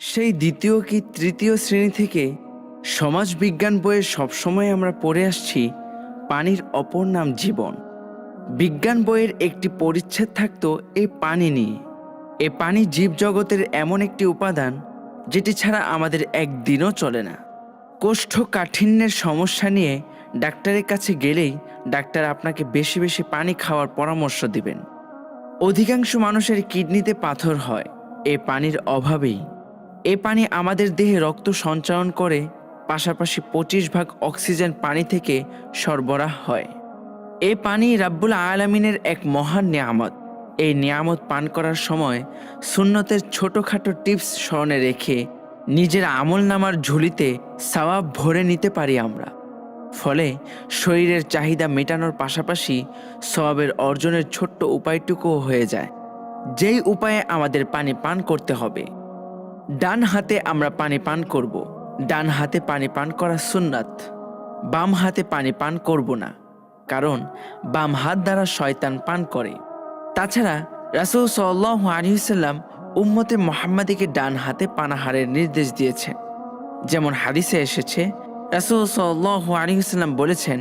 সেই দ্বিতীয় কি তৃতীয় শ্রেণি থেকে সমাজ বিজ্ঞান বইয়ে সবসময় আমরা পড়ে আসছি পানির অপর নাম জীবন। বিজ্ঞান বইয়ের একটি পরিচ্ছেদ থাকতো এই পানি নিয়ে। এ পানি জীবজগতের এমন একটি উপাদান যেটি ছাড়া আমাদের একদিনও চলে না। কোষ্ঠকাঠিন্যের সমস্যা নিয়ে ডাক্তারের কাছে গেলেই ডাক্তার আপনাকে বেশি বেশি পানি খাওয়ার পরামর্শ দিবেন। অধিকাংশ মানুষের কিডনিতে পাথর হয়। এ পানির অভাবেই এ পানি আমাদের দেহে রক্ত সঞ্চালন করে, পাশাপাশি পঁচিশ ভাগ অক্সিজেন পানি থেকে সরবরাহ হয়। এ পানি রাব্বুল আলামিনের এক মহান নিয়ামত। এই নিয়ামত পান করার সময় সুন্নতের ছোটোখাটো টিপস স্মরণে রেখে নিজের আমল নামার ঝুলিতে সওয়াব ভরে নিতে পারি আমরা। ফলে শরীরের চাহিদা মেটানোর পাশাপাশি সওয়াবের অর্জনের ছোট্ট উপায়টুকুও হয়ে যায়। যেই উপায়ে আমাদের পানি পান করতে হবে ডান হাতে আমরা পানি পান করব। ডান হাতে পানি পান করা সুন্নাত। বাম হাতে পানি পান করব না, কারণ বাম হাত দ্বারা শয়তান পান করে। তাছাড়া রাসুল সাল্লাহ আলহিসাল্লাম উম্মতে মোহাম্মদীকে ডান হাতে পানাহারের নির্দেশ দিয়েছেন। যেমন হাদিসে এসেছে, রাসুল সাল্লাহ আলহিসাল্লাম বলেছেন,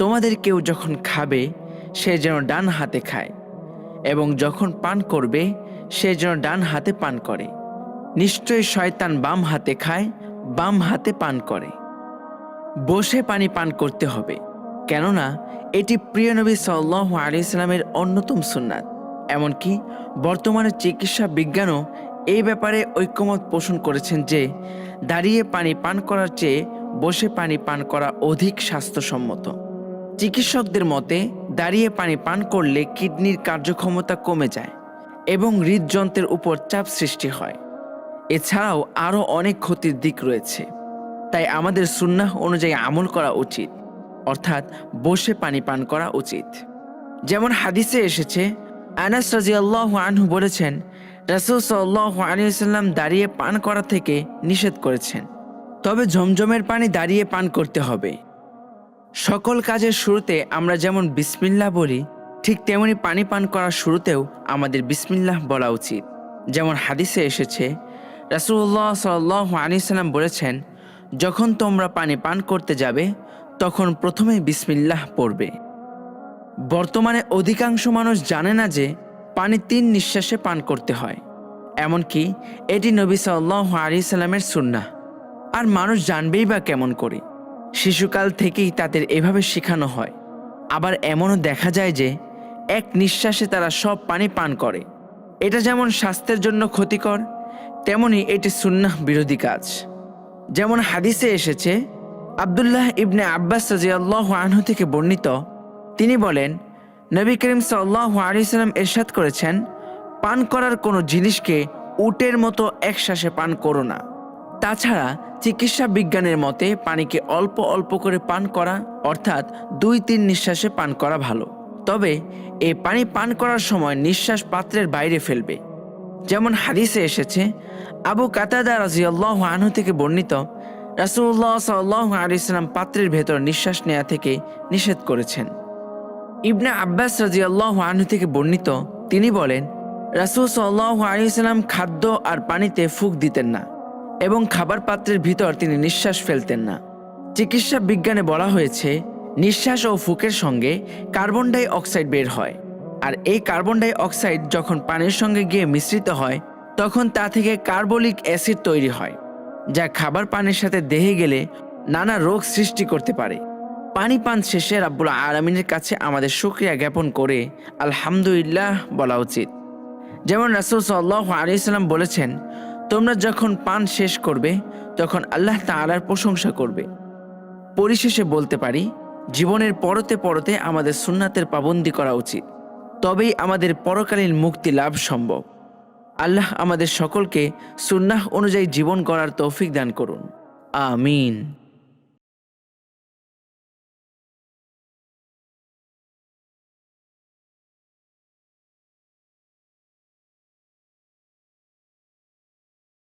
তোমাদের কেউ যখন খাবে, সে যেন ডান হাতে খায় এবং যখন পান করবে, সে যেন ডান হাতে পান করে। নিশ্চয়ই শয়তান বাম হাতে খায়, বাম হাতে পান করে। বসে পানি পান করতে হবে, কেননা এটি প্রিয় নবী সাল্লাহ আলি ইসলামের অন্যতম সুন্নাত। এমনকি বর্তমানে চিকিৎসা বিজ্ঞানও এই ব্যাপারে ঐক্যমত পোষণ করেছেন যে, দাঁড়িয়ে পানি পান করার চেয়ে বসে পানি পান করা অধিক স্বাস্থ্যসম্মত। চিকিৎসকদের মতে, দাঁড়িয়ে পানি পান করলে কিডনির কার্যক্ষমতা কমে যায় এবং হৃদযন্ত্রের উপর চাপ সৃষ্টি হয়। এছাড়াও আরও অনেক ক্ষতির দিক রয়েছে। তাই আমাদের সুন্নাহ অনুযায়ী আমল করা উচিত, অর্থাৎ বসে পানি পান করা উচিত। যেমন হাদিসে এসেছে, আনাস রাজিয়াল্লাহ আনহু বলেছেন, রাসুল সাল্লাহ আলিয়াল্লাম দাঁড়িয়ে পান করা থেকে নিষেধ করেছেন। তবে ঝমঝমের পানি দাঁড়িয়ে পান করতে হবে। সকল কাজের শুরুতে আমরা যেমন বিসমিল্লাহ বলি, ঠিক তেমনি পানি পান করার শুরুতেও আমাদের বিসমিল্লাহ বলা উচিত। যেমন হাদিসে এসেছে রাসুল্লাহ সাল্লাহ আলী সাল্লাম বলেছেন, যখন তোমরা পানি পান করতে যাবে, তখন প্রথমে বিসমিল্লাহ পড়বে। বর্তমানে অধিকাংশ মানুষ জানে না যে পানি তিন নিঃশ্বাসে পান করতে হয়। এমনকি এটি নবী সাল্লাহ আলী সাল্লামের সুন্নাহ। আর মানুষ জানবেই বা কেমন করে। শিশুকাল থেকেই তাদের এভাবে শেখানো হয়। আবার এমনও দেখা যায় যে এক নিঃশ্বাসে তারা সব পানি পান করে। এটা যেমন স্বাস্থ্যের জন্য ক্ষতিকর তেমনি এটি সুন্নাহ বিরোধী কাজ। যেমন হাদিসে এসেছে, আবদুল্লাহ ইবনে আব্বাস রাজিয়াল্লাহ আনহু থেকে বর্ণিত, তিনি বলেন, নবী করিম সাল্লাহ আলিয়াল্লাম এরশাদ করেছেন, পান করার কোনো জিনিসকে উটের মতো একশ্বাসে পান করো না। তাছাড়া চিকিৎসা বিজ্ঞানের মতে পানিকে অল্প অল্প করে পান করা, অর্থাৎ দুই তিন নিঃশ্বাসে পান করা ভালো। তবে এ পানি পান করার সময় নিঃশ্বাস পাত্রের বাইরে ফেলবে। যেমন হাদিসে এসেছে, আবু কাতাদা রাজিয়াল্লাহ আনহু থেকে বর্ণিত রাসুল্লাহ সাল্লাহ আলিয়াল্লাম পাত্রের ভেতর নিঃশ্বাস নেয়া থেকে নিষেধ করেছেন। ইবনে আব্বাস রাজিয়াল্লাহ আনহু থেকে বর্ণিত, তিনি বলেন, রাসুল সাল্লাহ আলিয়াল্লাম খাদ্য আর পানিতে ফুক দিতেন না এবং খাবার পাত্রের ভিতর তিনি নিঃশ্বাস ফেলতেন না। চিকিৎসা বিজ্ঞানে বলা হয়েছে, নিঃশ্বাস ও ফুকের সঙ্গে কার্বন ডাই অক্সাইড বের হয়। আর এই কার্বন ডাই অক্সাইড যখন পানির সঙ্গে গিয়ে মিশ্রিত হয়, তখন তা থেকে কার্বলিক অ্যাসিড তৈরি হয়, যা খাবার পানির সাথে দেহে গেলে নানা রোগ সৃষ্টি করতে পারে। পানি পান শেষে রাব্বুল আলমিনের কাছে আমাদের সুক্রিয়া জ্ঞাপন করে আলহামদুলিল্লাহ বলা উচিত। যেমন রাসুল সাল্লাহ আলিয়াল্লাম বলেছেন, তোমরা যখন পান শেষ করবে, তখন আল্লাহ তাআলার প্রশংসা করবে। পরিশেষে বলতে পারি, জীবনের পরতে পরতে আমাদের সুন্নাতের পাবন্দি করা উচিত। তবেই আমাদের পরকালীন মুক্তি লাভ সম্ভব। আল্লাহ আমাদের সকলকে সুন্নাহ অনুযায়ী জীবন করার তৌফিক দান করুন। আমিন।